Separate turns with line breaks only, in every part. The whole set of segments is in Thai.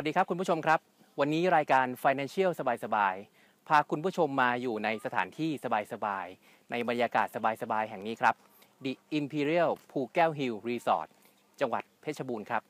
สวัสดีครับคุณผู้ชมครับ วันนี้รายการ Financial สบายๆ พาคุณผู้ชมมาอยู่ในสถานที่สบายๆ ในบรรยากาศสบายๆ แห่งนี้ครับ The Imperial ภูแก้วฮิลล์รีสอร์ทจังหวัดเพชรบูรณ์ครับ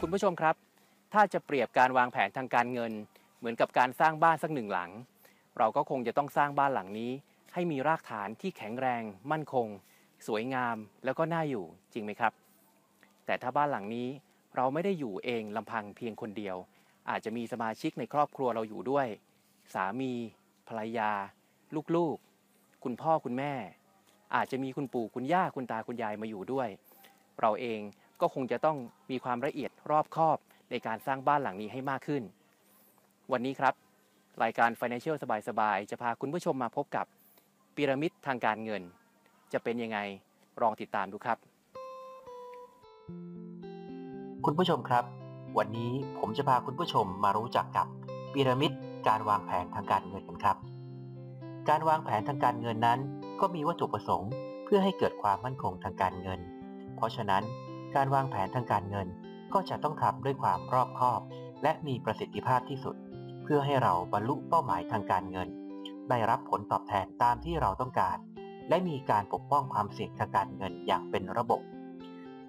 คุณผู้ชมครับ ถ้าจะเปรียบการวางแผนทางการเงิน เหมือนกับการสร้างบ้านสักหนึ่งหลัง เราก็คงจะต้องสร้างบ้านหลังนี้ ให้มีรากฐานที่แข็งแรง มั่นคง สวยงามแล้วก็น่าอยู่จริงไหมครับ แต่ถ้าบ้านหลังนี้เราไม่ได้อยู่เองลำพังเพียงคนเดียว อาจจะมีสมาชิกในครอบครัวเราอยู่ด้วย สามี ภรรยา ลูกๆ คุณพ่อคุณแม่ อาจจะมีคุณปู่คุณย่าคุณตาคุณยายมาอยู่ด้วย เราเองก็คงจะต้องมีความละเอียดรอบคอบ ในการสร้างบ้านหลังนี้ให้มากขึ้น วันนี้ครับ รายการ Financial สบายๆ จะพาคุณผู้ชมมาพบกับพีระมิดทางการเงิน จะเป็นยังไงลองติดตามดูครับ
คุณผู้ชมครับ วันนี้ผมจะพาคุณผู้ชมมารู้จักกับพีระมิดการวางแผนทางการเงินกันครับ การวางแผนทางการเงินนั้น ก็มีวัตถุประสงค์ เพื่อให้เกิดความมั่นคงทางการเงิน เพราะฉะนั้นการวางแผนทางการเงิน ก็จะต้องทำด้วยความรอบคอบ และมีประสิทธิภาพที่สุด เพื่อให้เราบรรลุเป้าหมายทางการเงิน ได้รับผลตอบแทนตามที่เราต้องการ และมีการปกป้องความเสี่ยงทางการเงินอย่างเป็นระบบ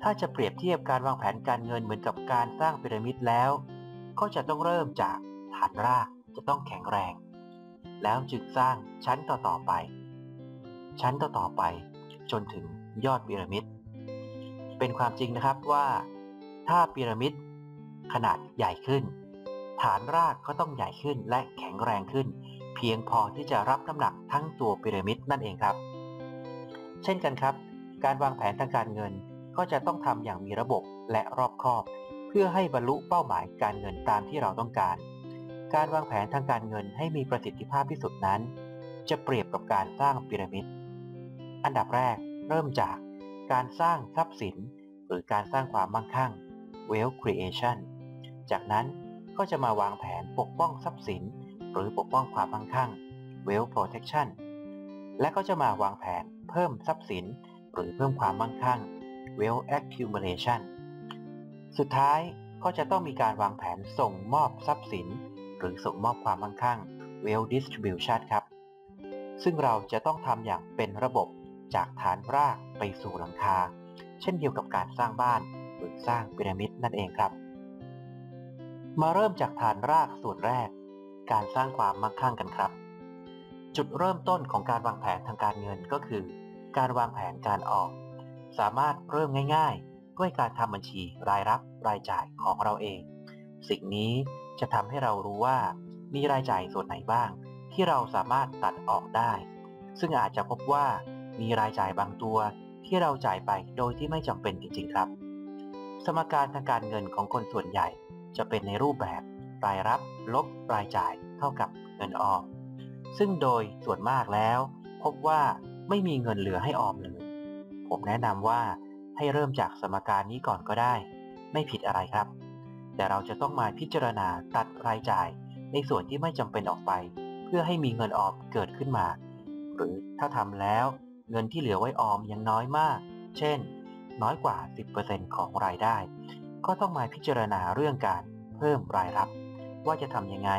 ถ้าจะเปรียบเทียบการวางแผนการเงินเหมือนกับการสร้างพีระมิดแล้ว ก็จะต้องเริ่มจากฐานรากจะต้องแข็งแรง แล้วจึงสร้างชั้นต่อๆไป ชั้นต่อๆไป จนถึงยอดพีระมิด เป็นความจริงนะครับว่า ถ้าพีระมิดขนาดใหญ่ขึ้น ฐานรากก็ต้องใหญ่ขึ้นและแข็งแรงขึ้น เพียงพอที่จะรับน้ำหนักทั้งตัวพีระมิดนั่นเองครับ เช่นกันครับ การวางแผนทางการเงินก็จะต้องทำอย่างมีระบบและรอบคอบ เพื่อให้บรรลุเป้าหมายการเงินตามที่เราต้องการ การวางแผนทางการเงินให้มีประสิทธิภาพที่สุดนั้น จะเปรียบกับการสร้างพีระมิด อันดับแรกเริ่มจากการสร้างทรัพย์สิน หรือการสร้างความมั่งคั่ง wealth creation จากนั้นก็จะมาวางแผนปกป้องทรัพย์สิน หรือปกป้องความมั่งคั่ง wealth protection และก็จะมาวางแผนเพิ่มทรัพย์สิน หรือเพิ่มความมั่งคั่ง wealth accumulation สุดท้ายก็จะต้องมีการวางแผนส่งมอบทรัพย์สิน หรือส่งมอบความมั่งคั่ง wealth distribution ครับ ซึ่งเราจะต้องทำอย่างเป็นระบบจากฐานรากไปสู่หลังคา เช่นเดียวกับการสร้างบ้าน สร้างพีระมิดนั่นเองครับ มาเริ่มจากฐานรากส่วนแรก การสร้างความมั่งคั่งกันครับ จุดเริ่มต้นของการวางแผนทางการเงินก็คือ การวางแผนการออก สามารถเริ่มง่าย ๆ ด้วยการทำบัญชีรายรับรายจ่ายของเราเอง สิ่งนี้จะทำให้เรารู้ว่า มีรายจ่ายส่วนไหนบ้าง ที่เราสามารถตัดออกได้ ซึ่งอาจจะพบว่ามีรายจ่ายบางตัวที่เราจ่ายไปโดยที่ไม่จำเป็นจริงๆครับ สมการทางการเงินของคนส่วนใหญ่ จะเป็นในรูปแบบ รายรับ ลบรายจ่าย เท่ากับเงินออม ซึ่งโดยส่วนมากแล้ว พบว่าไม่มีเงินเหลือให้ออมเลยผมแนะนำว่าให้เริ่มจากสมการนี้ก่อนก็ได้ ไม่ผิดอะไรครับ แต่เราจะต้องมาพิจารณาตัดรายจ่าย ในส่วนที่ไม่จำเป็นออกไป เพื่อให้มีเงินออมเกิดขึ้นมา หรือถ้าทำแล้ว เงินที่เหลือไว้ออมยังน้อยมาก เช่น น้อยกว่า 10%ของรายได้ ก็ต้องมาพิจารณาเรื่องการเพิ่มรายรับ ว่าจะทำยังไง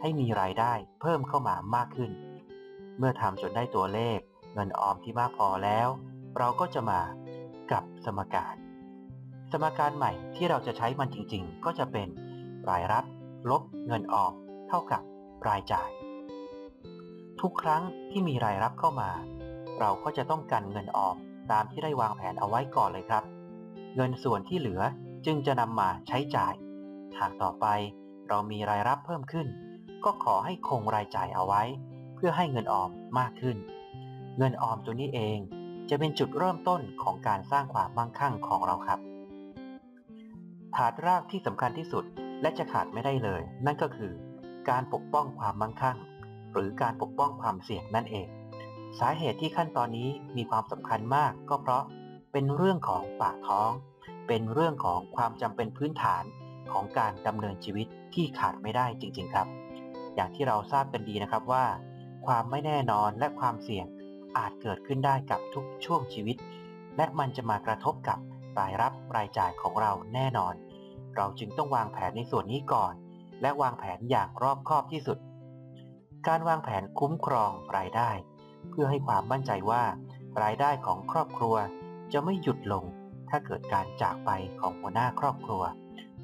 ให้มีรายได้เพิ่มเข้ามามากขึ้น เมื่อทำจนได้ตัวเลข เงินออมที่มากพอแล้ว เราก็จะมากับสมการ สมการใหม่ที่เราจะใช้มันจริงๆ ก็จะเป็นรายรับ ลบเงินออมเท่ากับรายจ่าย ทุกครั้งที่มีรายรับเข้ามา เราก็จะต้องกันเงินออม ตามที่ได้วางแผนเอาไว้ก่อนเลยครับ เงินส่วนที่เหลือจึงจะนำมาใช้จ่าย หากต่อไปเรามีรายรับเพิ่มขึ้น ก็ขอให้คงรายจ่ายเอาไว้ เพื่อให้เงินออมมากขึ้น เงินออมตัวนี้เองจะเป็นจุดเริ่มต้นของการสร้างความมั่งคั่งของเราครับ ฐานรากที่สำคัญที่สุดและจะขาดไม่ได้เลย นั่นก็คือ การปกป้องความมั่งคั่ง หรือการปกป้องความเสี่ยงนั่นเอง สาเหตุที่ขั้นตอนนี้มีความสำคัญมากก็เพราะเป็นเรื่องของปากท้อง เป็นเรื่องของความจำเป็นพื้นฐานของการดำเนินชีวิตที่ขาดไม่ได้จริง ๆ ครับ อย่างที่เราทราบกันดีนะครับว่า ความไม่แน่นอนและความเสี่ยงอาจเกิดขึ้นได้กับทุกช่วงชีวิต และมันจะมากระทบกับรายรับรายจ่ายของเราแน่นอน เราจึงต้องวางแผนในส่วนนี้ก่อน และวางแผนอย่างรอบคอบที่สุด การวางแผนคุ้มครองรายได้ เพื่อให้ความมั่นใจว่ารายได้ของครอบครัวจะไม่หยุดลง ถ้าเกิดการจากไปของหัวหน้าครอบครัว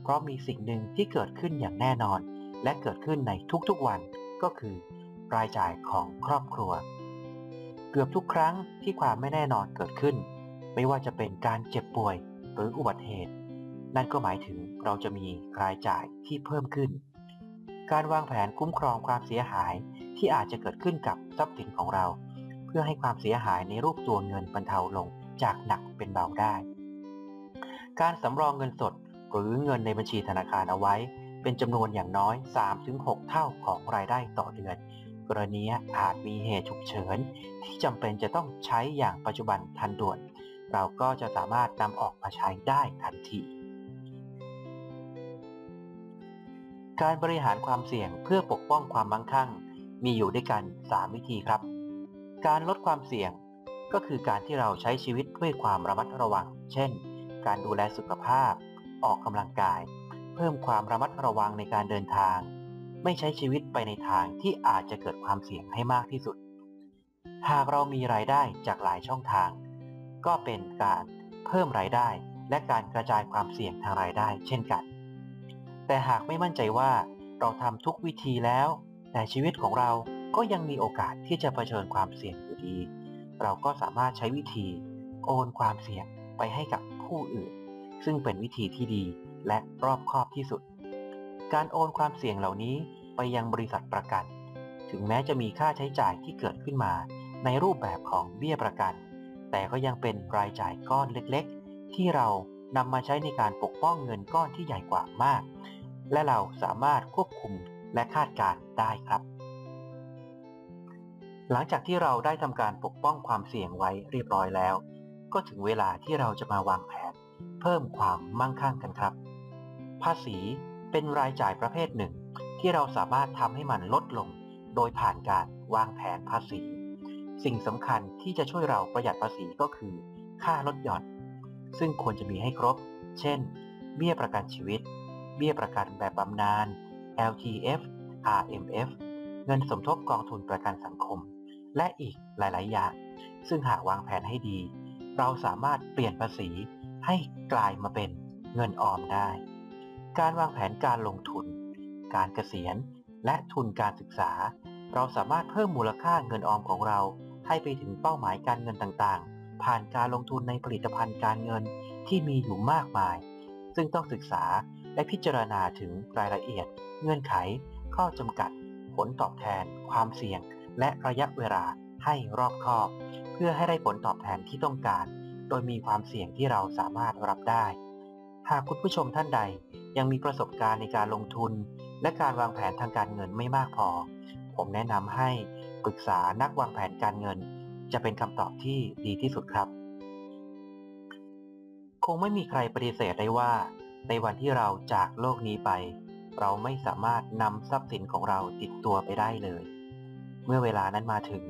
เพราะมีสิ่งหนึ่งที่เกิดขึ้นอย่างแน่นอน และเกิดขึ้นในทุกๆวันก็คือ รายจ่ายของครอบครัว เกือบทุกครั้งที่ความไม่แน่นอนเกิดขึ้น ไม่ว่าจะเป็นการเจ็บป่วย หรืออุบัติเหตุ นั่นก็หมายถึงเราจะมีรายจ่ายที่เพิ่มขึ้น การวางแผนคุ้มครองความเสียหายที่อาจจะเกิดขึ้นกับทรัพย์สินของเรา พื่อให้ความเสียหายในรูปตัวเงินบรรเทาลงจากหนักเป็นเบาได้ การสำรองเงินสดหรือเงินในบัญชีธนาคารเอาไว้ เป็นจำนวนอย่างน้อย 3-6 เท่าของรายได้ต่อเดือน กรณีอาจมีเหตุฉุกเฉิน ที่จำเป็นจะต้องใช้อย่างปัจจุบันทันด่วน เราก็จะสามารถนำออกมาใช้ได้ทันทีการบริหารความเสี่ยงเพื่อปกป้องความมั่งคั่ง มีอยู่ด้วยกัน 3 วิธีครับ การลดความเสี่ยง ก็คือการที่เราใช้ชีวิตด้วยความระมัดระวัง เช่น การดูแลสุขภาพ ออกกำลังกาย เพิ่มความระมัดระวังในการเดินทาง ไม่ใช้ชีวิตไปในทางที่อาจจะเกิดความเสี่ยงให้มากที่สุด หากเรามีรายได้จากหลายช่องทาง ก็เป็นการเพิ่มรายได้ และการกระจายความเสี่ยงทางรายได้ เช่นกัน แต่หากไม่มั่นใจว่าเราทำทุกวิธีแล้ว แต่ชีวิตของเรา ก็ยังมีโอกาสที่จะเผชิญความเสี่ยงอยู่ดี เราก็สามารถใช้วิธีโอนความเสี่ยงไปให้กับผู้อื่น ซึ่งเป็นวิธีที่ดีและรอบคอบที่สุด การโอนความเสี่ยงเหล่านี้ไปยังบริษัทประกัน ถึงแม้จะมีค่าใช้จ่ายที่เกิดขึ้นมา ในรูปแบบของเบี้ยประกัน แต่ก็ยังเป็นรายจ่ายก้อนเล็กๆ ที่เรานำมาใช้ในการปกป้องเงินก้อนที่ใหญ่กว่ามาก และเราสามารถควบคุมและคาดการได้ครับ หลังจากที่เราได้ทำการปกป้องความเสี่ยงไว้เรียบร้อยแล้ว ก็ถึงเวลาที่เราจะมาวางแผน เพิ่มความมั่งคั่งกันครับ ภาษีเป็นรายจ่ายประเภทหนึ่ง ที่เราสามารถทำให้มันลดลง โดยผ่านการวางแผนภาษี สิ่งสำคัญที่จะช่วยเราประหยัดภาษีก็คือ ค่าลดหย่อน ซึ่งควรจะมีให้ครบ เช่น เบี้ยประกันชีวิต เบี้ยประกันแบบบำนาญ LTF RMF เงินสมทบกองทุนประกันสังคม และอีกหลาย ๆ อย่าง ซึ่งหากวางแผนให้ดี เราสามารถเปลี่ยนภาษีให้กลายมาเป็นเงินออมได้ การวางแผนการลงทุน การเกษียณ และทุนการศึกษา เราสามารถเพิ่มมูลค่าเงินออมของเรา ให้ไปถึงเป้าหมายการเงินต่าง ๆ ผ่านการลงทุนในผลิตภัณฑ์การเงินที่มีอยู่มากมาย ซึ่งต้องศึกษาและพิจารณาถึงรายละเอียด เงื่อนไข ข้อจำกัด ผลตอบแทน ความเสี่ยง และระยะเวลาให้รอบคอบ เพื่อให้ได้ผลตอบแทนที่ต้องการ โดยมีความเสี่ยงที่เราสามารถรับได้ หากคุณผู้ชมท่านใดยังมีประสบการณ์ในการลงทุน และการวางแผนทางการเงินไม่มากพอ ผมแนะนำให้ปรึกษานักวางแผนการเงิน จะเป็นคำตอบที่ดีที่สุดครับ คงไม่มีใครปฏิเสธได้ว่า ในวันที่เราจากโลกนี้ไป เราไม่สามารถนำทรัพย์สินของเราติดตัวไปได้เลย เมื่อเวลานั้นมาถึง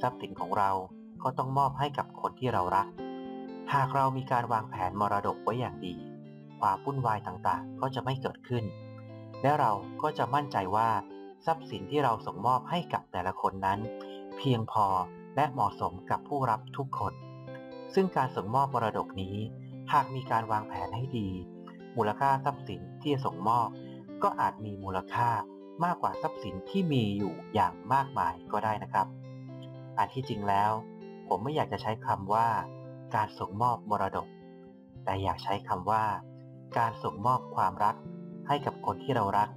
ทรัพย์สินของเราก็ต้องมอบให้กับคนที่เรารัก หากเรามีการวางแผนมรดกไว้อย่างดี ความวุ่นวายต่างๆ ก็จะไม่เกิดขึ้น และเราก็จะมั่นใจว่าทรัพย์สินที่เราส่งมอบให้กับแต่ละคนนั้น เพียงพอและเหมาะสมกับผู้รับทุกคน ซึ่งการส่งมอบมรดกนี้ หากมีการวางแผนให้ดี มูลค่าทรัพย์สินที่ส่งมอบ ก็อาจมีมูลค่า มากกว่าทรัพย์สินที่มีอยู่อย่างมากมายก็ได้นะครับ อันที่จริงแล้ว ผมไม่อยากจะใช้คำว่า การส่งมอบมรดก แต่อยากใช้คำว่า การส่งมอบความรักให้กับคนที่เรารัก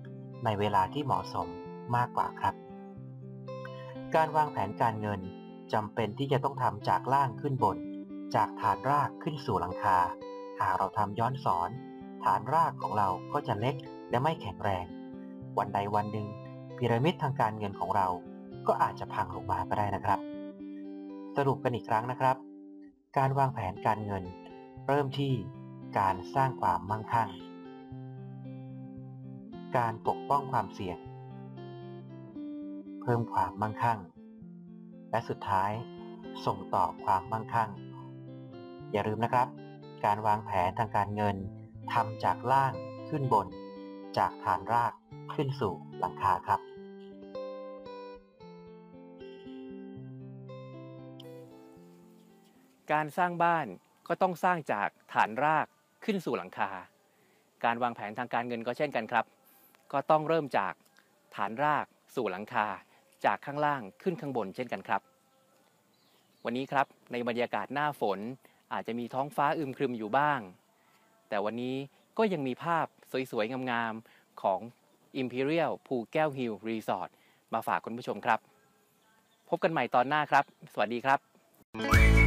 ในเวลาที่เหมาะสมมากกว่าครับ การวางแผนการเงินจำเป็นที่จะต้องทำจากล่างขึ้นบน จากฐานรากขึ้นสู่หลังคา หากเราทำย้อนสอน ฐานรากของเราก็จะเล็กและไม่แข็งแรง วันใดวันหนึ่งพีระมิดทางการเงินของเรา ก็อาจจะพังลงมาก็ได้นะครับ สรุปกันอีกครั้งนะครับ การวางแผนการเงิน เริ่มที่การสร้างความมั่งคั่ง การปกป้องความเสี่ยง เพิ่มความมั่งคั่ง และสุดท้ายส่งต่อความมั่งคั่ง อย่าลืมนะครับ การวางแผนทางการเงินทำจากล่างขึ้นบน จากฐานรากขึ้นสู่หลังคาครับ
การสร้างบ้านก็ต้องสร้างจากฐานรากขึ้นสู่หลังคา การวางแผนทางการเงินก็เช่นกันครับ ก็ต้องเริ่มจากฐานรากสู่หลังคาจากข้างล่างขึ้นข้างบนเช่นกันครับ วันนี้ครับในบรรยากาศหน้าฝนอาจจะมีท้องฟ้าอึมครึมอยู่บ้าง แต่วันนี้ ก็ยังมีภาพสวยๆ งามๆ ของ Imperial ภูแก้วฮิลรีสอร์ทมาฝากคุณผู้ชมครับ พบกันใหม่ตอนหน้าครับ สวัสดีครับ